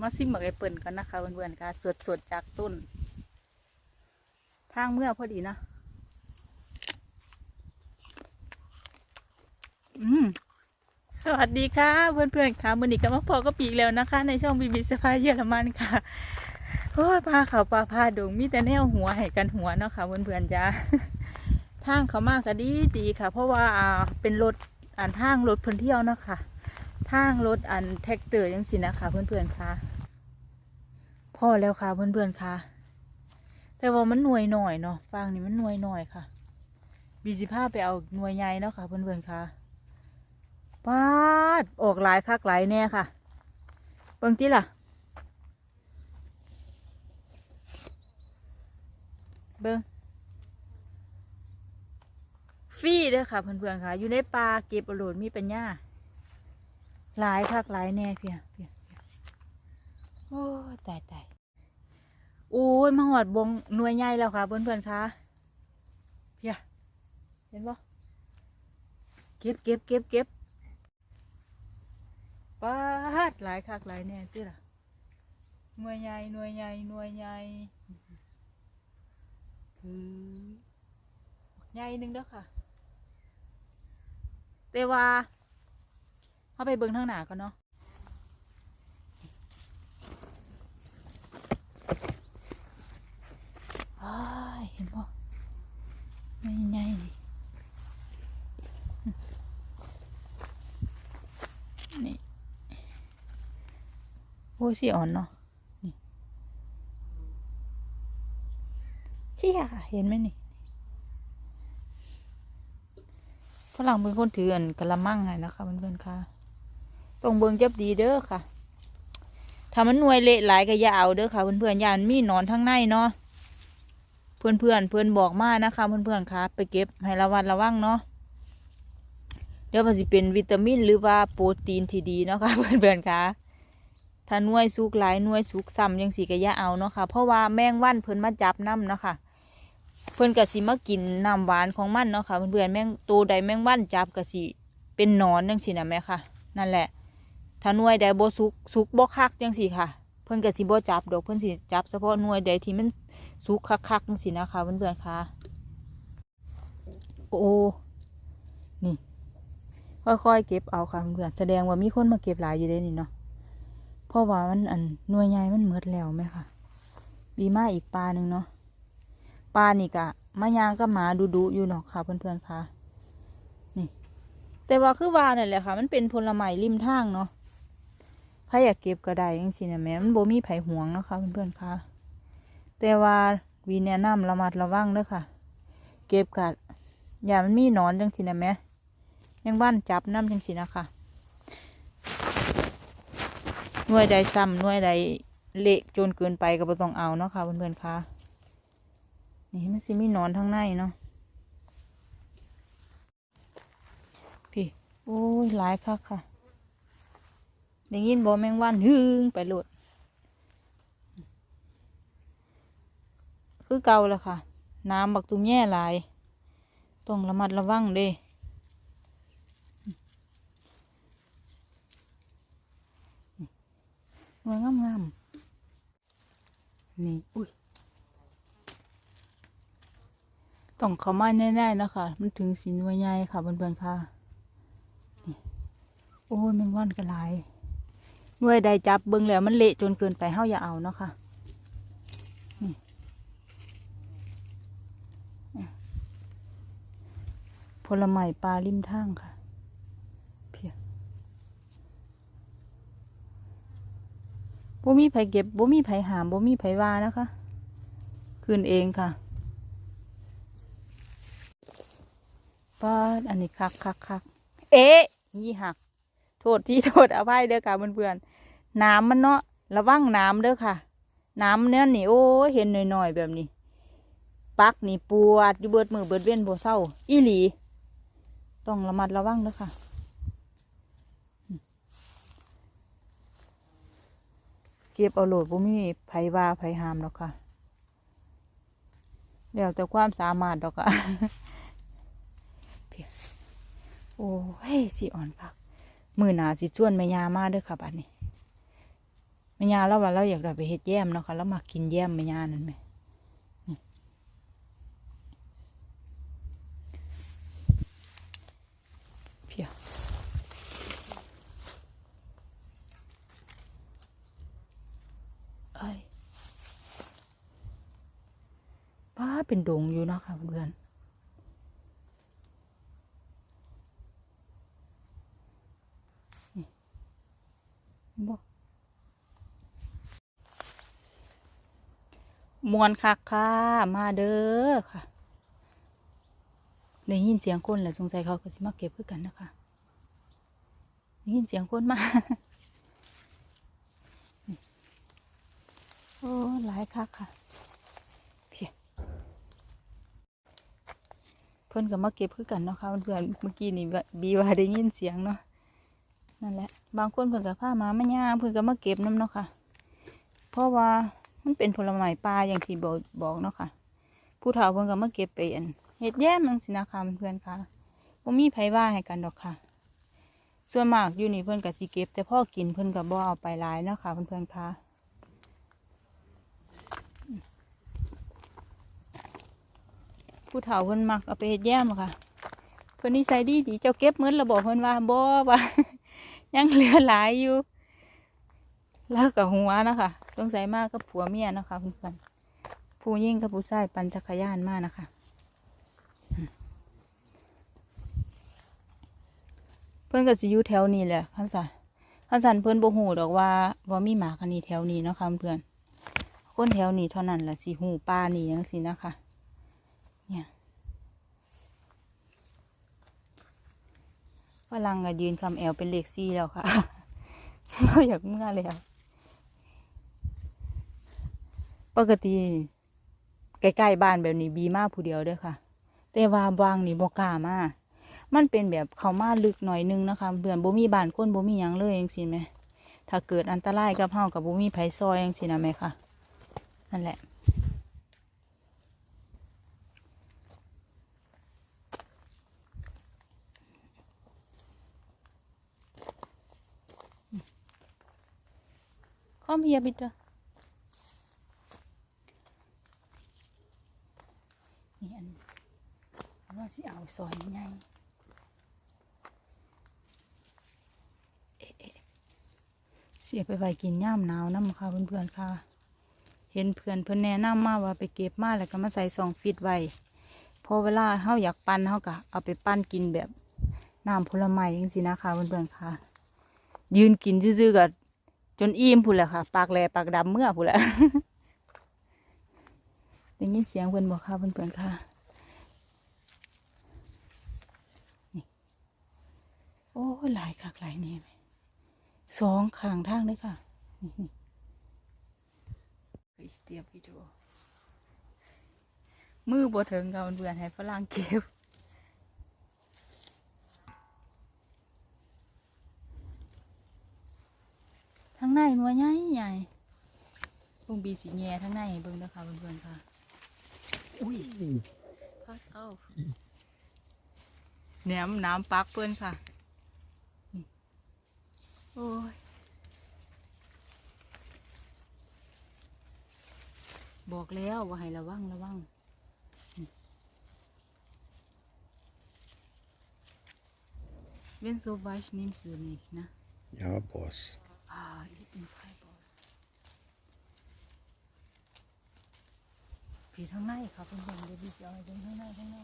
มาซิมหมักไอเปิลกันนะคะเพื่อนๆค่ะสดสดๆจากต้น ทางเมื่อพอดีนะอืมสวัสดีค่ะเพื่อนๆค่ะมือนี้ก็มาพอก็ปีกแล้วนะคะ ในช่องบีบีสปาเยอรมันค่ะโอ้ยพาเขาวปลาพาดงมีแต่แนวหัวให้กันหัวเนาะค่ะเพื่อนๆจ้าทางเขามากก็ดีดีค่ะ เพราะว่าเป็นรถอ่านทางรถเพื่นเที่ยวเนาะค่ะ ทางรถอันแท็กเตอร์ยังสินะคะเพื่อนๆค่ะพอแล้วค่ะเพื่อนๆค่ะ แต่ว่ามันหน่วยหน่อยเนาะฟังนี่มันหน่วยหน่อยค่ะบีสิพาไปเอาหน่วยใหญ่เนาะค่ะเพื่อนๆค่ะปาดออกหลายคักหลายแน่ค่ะเบิ่งติล่ะเบิ่งฟรีเด้อค่ะเพื่อนๆค่ะ อยู่ในป่าเก็บอาโหลดมีปัญญา หลายคักหลายแน่เพียเพียโอ้ตายตายโอ้ยมาหอดบงหน่วยใหญ่แล้วค่ะเพื่อนๆค่ะเพียเห็นปะเก็บเก็บเก็บเก็บปาดหลายคักหลายแน่ติล่ะหน่วยใหญ่หน่วยใหญ่หน่วยใหญ่คือใหญ่หนึงเด้อค่ะ แต่ว่า เข้าไปเบิ้งทางหนาก่อนเนาะเห็นปะไม่ใหญ่นี่นี่โอ้สีอ่อนเนาะนี่เฮียเห็นไหมนี่ฝรั่งเป็นคนถืออันกระมังไงนะคะเพื่อนๆค่ะ ต้องเบิ่งจับดีเด้อค่ะ ถ้ามันหน่วยเละหลายก็อย่าเอาเด้อค่ะ เพื่อนๆอย่ามันมีหนอนทั้งในเนาะ เพื่อนเพื่อนๆเพื่อนบอกมานะคะเพื่อนเพื่อนๆค่ะ ไปเก็บให้ระวัดระวังเนาะ เดี๋ยวมันสิเป็นวิตามินหรือว่าโปรตีนที่ดีเนาะค่ะเพื่อนเพื่อนๆค่ะ ถ้าหน่วยสุกหลายหน่วยสุกซ้ำยังสีก็อย่าเอาเนาะค่ะ เพราะว่าแมงวันเพิ่นมาจับน้ำเนาะค่ะเพิ่นก็สิมากินน้ำหวานของมันเนาะค่ะเพื่อนๆแมงตัวใดแมงวันจับก็สิเป็นนอนจังสินะแม่ค่ะ นั่นแหละ ถ้าหน่วยใดบ่สุกสุกบ่คักจังสิค่ะ เพิ่นก็สิบ่จับดอกเพิ่นสิจับเฉพาะหน่วยใดที่มันสุกคักๆจังสินะคะเพื่อนๆค่ะ โอ้นี่ค่อยๆเก็บเอาค่ะเพื่อนแสดงว่ามีคนมาเก็บหลายอยู่เด้นี่เนาะเพราะว่ามันอันหน่วยใหญ่มันหมดแล้วไหมค่ะมีมาอีกปลาหนึ่งเนาะปลานี่กะมายางก็หมาดุๆอยู่เนาะค่ะเพื่อนๆค่ะแต่ว่าคือว่านั่นแหละค่ะ มันเป็นผลไม้ริมทางเนาะ ใครอยากเก็บก็ได้ยังสินะแม่มันบ่มีไผห่วงนะคะเพื่อนๆค่ะ แต่ว่าวีแนะนำระมัดระวังเด้อค่ะ เก็บกัดอย่ามันมีหนอนจังสินะแม่ยังบ้านจับน้ำจังสินะคะหน่วยใดซ้ำหน่วยใดเละจนเกินไปก็บ่ต้องเอาเนาะค่ะเพื่อนๆค่ะนี่มันสิมีนอนทั้งในเนาะพี่ โอ้ยหลายคักค่ะ ได้ยินบอแมงวันหึงไปโหลดคือเก่าแล้วค่ะ น้ำบักตุ้มแย่หลาย ต้องระมัดระวังเด้งวยงามงามนี่ อุ้ย ต้องเข้ามาแน่ๆนะคะ มันถึงสีนวยใหญ่ค่ะเพื่อนๆค่ะโอ้ยแมงวันก็หลาย หน่วยใดจับเบิ่งแล้วมันเละจนเกินไปเฮาอย่าเอาเนาะค่ะนี่ะผลไม้ปลาริมทางค่ะเพียบ่มีไผเก็บบ่มีไผหามบ่มีไผว่านะคะคืนเองค่ะป้าดอันนี้คักคักคักเอ๊ะยี่หัก โทษที่โทษอภัยเด้อค่ะเพื่อนๆ น้ำมันเนาะระวังน้ำเด้อค่ะ น้ำเนี่ยนี่โอ้เห็นหน่อยๆแบบนี้ ปักนี่ปวดอยู่เบิดมือเบิดเว้นบ่เศร้าอีหลี ต้องระมัดระวังเด้อค่ะเก็บเอาโหลดบ่มีไผว่าไผหามหรอกค่ะเดี๋ยวแต่ความสามารถดอกค่ะเพียโอ้ยสิอ่อนค่ะมือหนาสิชวนแม่ยามาเด้อค่ะบัดนี้ แม่ยาเราว่าเราอยากได้ไปเฮ็ดแย้มเนาะค่ะแล้วมากินแย้มแม่ยานั่นไหมนี่เพียเอ้ยป้าเป็นดงอยู่เนาะค่ะเพื่อนเห็นบ่ มวนคักค่ะมาเด้อค่ะได้ยินเสียงคนแหละสงสัยเขาก็สิมาเก็บเพื่อกันนะคะได้ยินเสียงคนมาโอ้หลายคักค่ะเพียเพิ่นก็มาเก็บเพื่อกันเนาะค่ะเพื่อนเมื่อกี้นี่บีว่าได้ยินเสียงเนาะนั่นแหละ บางคนเพิ่นก็พามามาย่างเพิ่นก็มาเก็บน้ำเนาะค่ะ เพราะว่า มันเป็นผลไม้ป่าอย่างที่บอกบอกเนาะค่ะ ผู้เฒ่าเพิ่นก็มาเก็บไปอันเฮ็ดแย้มนังสินะคะเพื่อนค่ะบ่มีไผว่าให้กันดอกค่ะ ส่วนมากอยู่นี่เพิ่นก็สิเก็บ แต่พ่อกินเพิ่นก็บ่เอาไปหลายเนาะค่ะเพื่อนๆค่ะผู้เฒ่าเพิ่นมักเอาไปเฮ็ดแย้มอะค่ะ เพิ่นนิสัยดีดีเจ้าเก็บเหมือนระบอกเพิ่นว่าบ่ว่ายังเหลือหลายอยู่ แล้วกับหัวนะคะต้องใส่มากก็ผัวเมียนะคะเพื่อนผู้ยิ่งกับผู้ชายปั่นจักรยานมากนะคะเพื่อนก็สิอยู่แถวนี้แหละพันษาพันสันเพื่อนโบหูดอกว่าว่ามีหมาคันนี้แถวนี้เนาะคะเพื่อนคนแถวนี้เท่านั้นแหละสิหูป้านี่ยังสินะคะ เนี่ยฝรั่งก็ยืนคำแอลเป็นเลขซี่แล้วค่ะเราอยากเมื่อเลยอะ ปกติใกล้ๆบ้านแบบนี้บีมาผู้เดียวเด้อค่ะ แต่ว่าบางนี่บ่กล้ามามันเป็นแบบเขามาลึกหน่อยนึงนะคะเพื่อนบ่มีบ้านคนบ่มีหยังเลยจังซี่แหมถ้าเกิดอันตรายกับเฮากับบ่มีไผซอยจังซี่นะแม่ค่ะนั่นแหละ Komm hier bitte. นี่อันว่าสิเอาซอยใหญ่เอ๊ะเอ๊ะเสียไปไว้กินย่ามหนาวน้ำค่ะเพื่อนๆค่ะ เห็นเพื่อนเพื่อนแนะนำมาว่าไปเก็บมาแล้วก็มาใส่ซองฟิตไว้พอเวลาเฮาอยากปั้นเฮาก็เอาไปปั้นกินแบบน้ำผลไม้จังสินะคะเพื่อนๆค่ะ ยืนกินซื่อๆกับจนอิ่มพูดแหละค่ะ ปากแหลปากดำเมื่อพูดแหละ ได้ยินเสียงเพื่อนบอกค่ะเพื่อนๆค่ะนี่โอ้หลายคักหลายเนี่ยสองข้างทางเลยค่ะนี่นี่ไปเตรียมวิดีโอมือบ่ถึงกับเพื่อนให้ฝรั่งเก็บทั้งในหนัวใหญ่ใหญ่ลุงบีสีแง่ทั้งในเบิ่งนะคะเพื่อนๆค่ะ อุ้ยพัดเอาแหนมน้ำปักเพื่อนค่ะนี่โอ้ย บอกแล้วว่าให้ระวังระวังนี่ Wenn so weich nimmst du nicht, ne? Ja, Boss. Ah, ich bin ผีทั้งในครับเพื่อนๆเดี๋ยวจะเอาไปทั้งในทั้งใน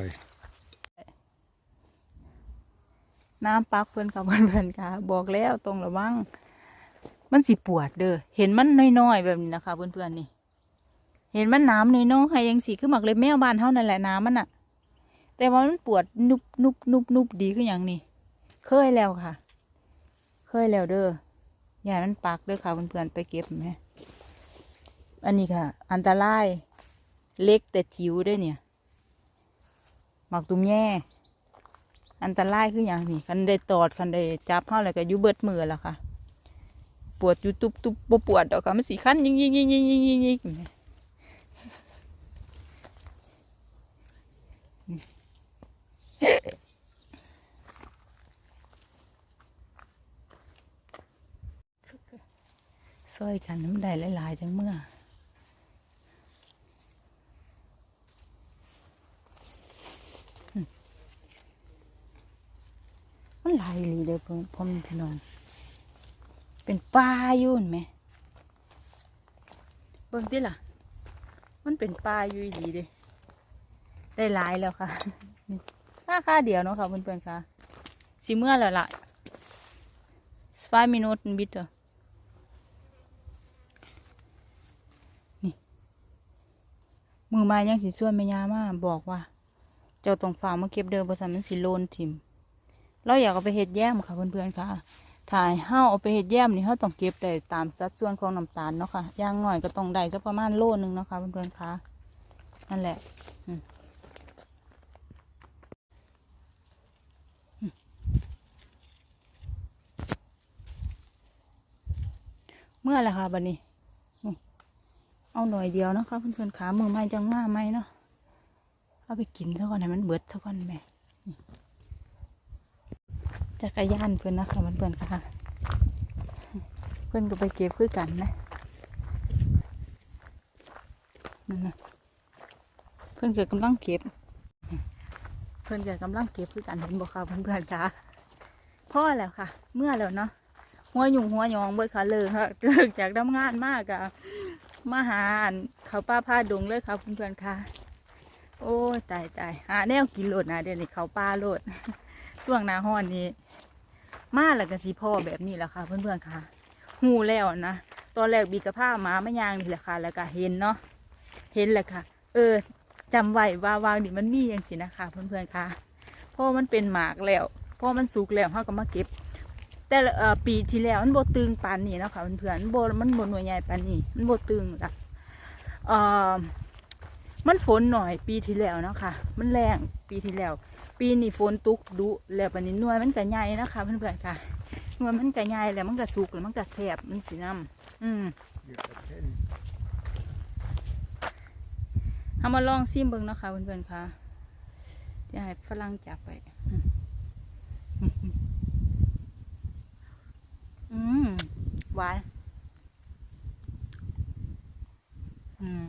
Oi. น้ำปักเพื่อนครับเพื่อนๆค่ะ บอกแล้วตรงระวังมันสิปวดเด้อเห็นมันน้อยๆแบบนี้นะคะ เพื่อนๆนี่ เห็นมันน้ำน้อยๆยังสีคือหมักเลยแมวบานเท่านั่นแหละน้ำมันอะแต่ว่ามันปวดนุบนุบนุบนุบดีขึ้นอย่างนี้เคยแล้วค่ะ ยแล้วเด้ออย่าให้มันปักเด้อค่ะเพื่อนๆไปเก็บไหมอันนี้ค่ะ อันตรายเล็กแต่จิ๋วเด้วยเนี่ยหมักตุ้มแย่อันตรายคืออย่างนี้คันได้ตอดคันได้จับเข้าแล้วก็ยุเบิดมือแล้วค่ะ ปวดยู่ตุบตุบบ่ปวดดอกค่ะมันสีขั้นยิงยิงยิงยิงยิงยิงยิง ช่วยกันมันได้หลายๆจังเมื่อมันหลายอีหลีเด้อพ่อแม่พี่น้อง เป็นปลาอยู่นไหม เบิ่งติล่ะ มันเป็นปลาอยู่อีหลีเด้ได้หลายแล้วค่ะค่าค่าเดียวเนาะค่ะเพื่อนๆค่ะ สิเมื่อแล้วล่ะสปายมิน t บิตนี่ มือม้ยังสิส่วนแม่ยามาบอกว่า เจ้าต้องฝากมาเก็บเดิมบริษัทมันสิโลนทิมเราอยากเอาไปเห็ดแย้มค่ะเพื่อนๆค่ะ ถ่ายเห้าเอาไปเห็ดแย้มนี่เห้าต้องเก็บได้ตามสัดส่วนของน้ำตาลเนาะค่ะย่างน้อยก็ต้องได้สักประมาณโลนึงเนาะค่ะเพื่อนๆค่ะนั่นแหละเมื่อไรค่ะบัดนี้นี่ เอาหน่อยเดียวนะคะเพื่อนๆขามือไม้จังมาไหมเนาะเอาไปกินซะก่อนให้มันเบิดซะก่อนแม่จักรยานเพื่อนนะคะมันเพื่อนค่ะ เพื่อนก็ไปเก็บคือกันนะนั่นนะเพื่อนเกิดกำลังเก็บ เพื่อนเกิดกำลังเก็บคือกันเห็นบอกค่ะเพื่อนๆค่ะพ่อแล้วค่ะ เมื่อแล้วเนาะหัวหยุ่งหัวยองเบิดค่ะเลิกค่ะเลิกจากทำงานมากอะ มาหานเขาป้าผ้าดงเลยค่ะเพื่อนๆค่ะ โอ้ตายตายหาแนวกินโลดนะเดี๋ยวนี้เขาป้าโลดช่วงหนาห้อนนี้ มาแล้วก็สีพ่อแบบนี้แหละค่ะ เพื่อนๆค่ะหูแล้วนะตอนแรกบีกับผ้าหมาไม่ยางนี่แหละค่ะ แล้วก็เห็นเนาะเห็นแหละค่ะ เออจำไว้ว่าวางนี่มันมีอย่างสินะคะเพื่อนๆค่ะเพราะมันเป็นหมากแล้วเพราะมันสุกแล้วเขาก็มาเก็บ แต่ปีที่แล้วมันโบตึงปานนี้นะค่ะเพื่อนๆมันโบมันโบหน่วยใหญ่ปานนี้มันโบตึงละเออมันฝนหน่อยปีที่แล้วนะคะมันแรงปีที่แล้ว ปีนี้ฝนตกดุแล้วปานนี้หน่วยมันก็ใหญ่นะคะเพื่อนๆค่ะหน่วยมันก็ใหญ่แล้วมันก็สุกแล้วมันก็แสบมันสีน้ำอืมเอามาลองซิมเบิ่งนะค่ะเพื่อนๆค่ะจะให้ฝรั่งจับไปอืมอืม หวาน อืม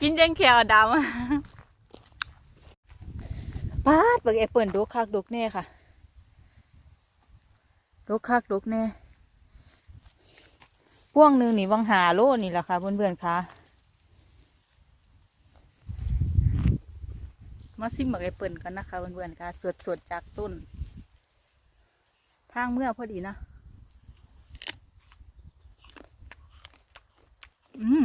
กินจังแขวดำป้าดเบิกแอปเปิลดกคักดกแน่ค่ะดกคักดกแน่พ่วงหนึ่งนี่วังหาโลนี่แหละค่ะเพื่อนๆค่ะมาซิมเบิกแอปเปิลกันนะคะเพื่อนๆค่ะสดๆจากต้น ทางเมื่อพอดีนะ อืม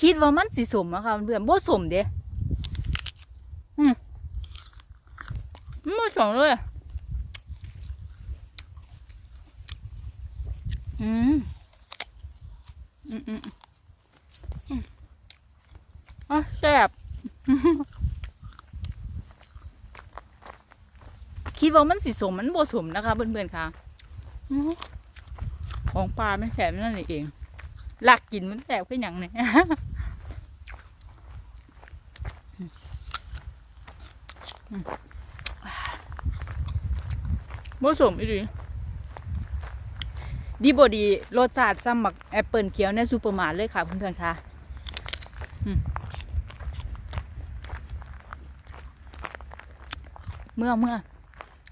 คิดว่ามันสีสมอะค่ะเพื่อนบ่สมเด้อืมไม่สองเลยอืมอืม อืมอืมอะแซ่บ คิดว่ามันสีสมมันโบสมนะคะเพื่อนๆค่ะของปลาไม่แสบนั่นเองหลักกินมันแสบขึ้นอย่างเนี่ยผสมอีดีดีบดีรสชาติซ้ำหมักแอปเปิลเขียวในซูเปอร์มาร์ทเลยค่ะเพื่อนๆค่ะเมื่อเมื่อ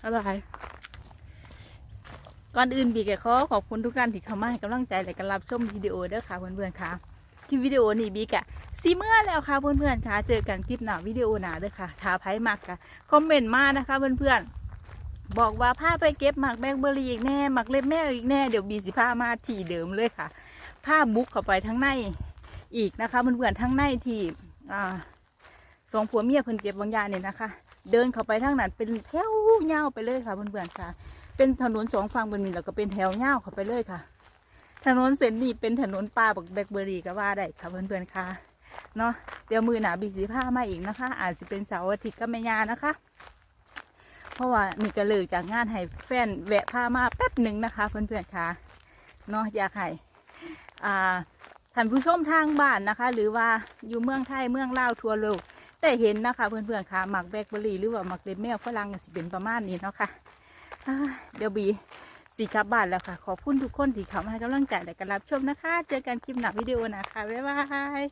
อะไรก่อนอื่นบีกขอขอบคุณทุกท่านที่เข้ามาให้กำลังใจและการรับชมวิดีโอเด้อค่ะเพื่อนๆค่ะที่วิดีโอนี้บีกะซีเมื่อแล้วค่ะเพื่อนๆค่ะ เจอกันคลิปหน้าวิดีโอหน้าเด้อค่ะถ้าไพ่มักค่ะคอมเมนต์มานะคะเพื่อนๆบอกว่าพาไปเก็บหมักแบล็คเบอร์รี่อีกแน่หมักเล็บแม่อีกแน่เดี๋ยวบีสิพามาที่เดิมเลยค่ะพาบุกเข้าไปทั้งในอีกนะคะเพื่อนๆทั้งในที่อ่าสองผัวเมียเพิ่นเก็บบางอย่างเนี่ยนะคะ เดินเข้าไปทางนั้นเป็นแถวยาไปเลยค่ะเพื่อนๆค่ะ เป็นถนนสองฝั่งเป็นมีแล้วก็เป็นแถวยาเข้าไปเลยค่ะ ถนนเส้นนี้เป็นถนนป่าบักแบล็คเบอรี่ก็ว่าได้ค่ะเพื่อนๆค่ะเนาะเดี๋ยวมือหนาบีสิพามาอีกนะคะ อาจจะเป็นเสาร์อาทิตย์ก็ไม่ยานะคะ เพราะว่านี่ก็เลิกจากงานให้แฟนแวะพามาแป๊บหนึ่งนะคะ เพื่อนๆค่ะเนาะอยากให้อ่าท่านผู้ชมทางบ้านนะคะ หรือว่าอยู่เมืองไทยเมืองลาวทั่วโลก แต่เห็นนะคะเพื่อนๆค่ะหมักแบล็คเบอร์รี่หรือว่าหมักเลนแมวฝรั่งก็สิเป็นประมาณนี้เนาะค่ะอ่าเดี๋ยวบีสีกลับบ้านแล้วค่ะ ขอบคุณทุกคนที่เข้ามาให้กำลังใจและการรับชมนะคะ เจอกันคลิปหน้าวิดีโอนะคะบ๊ายบาย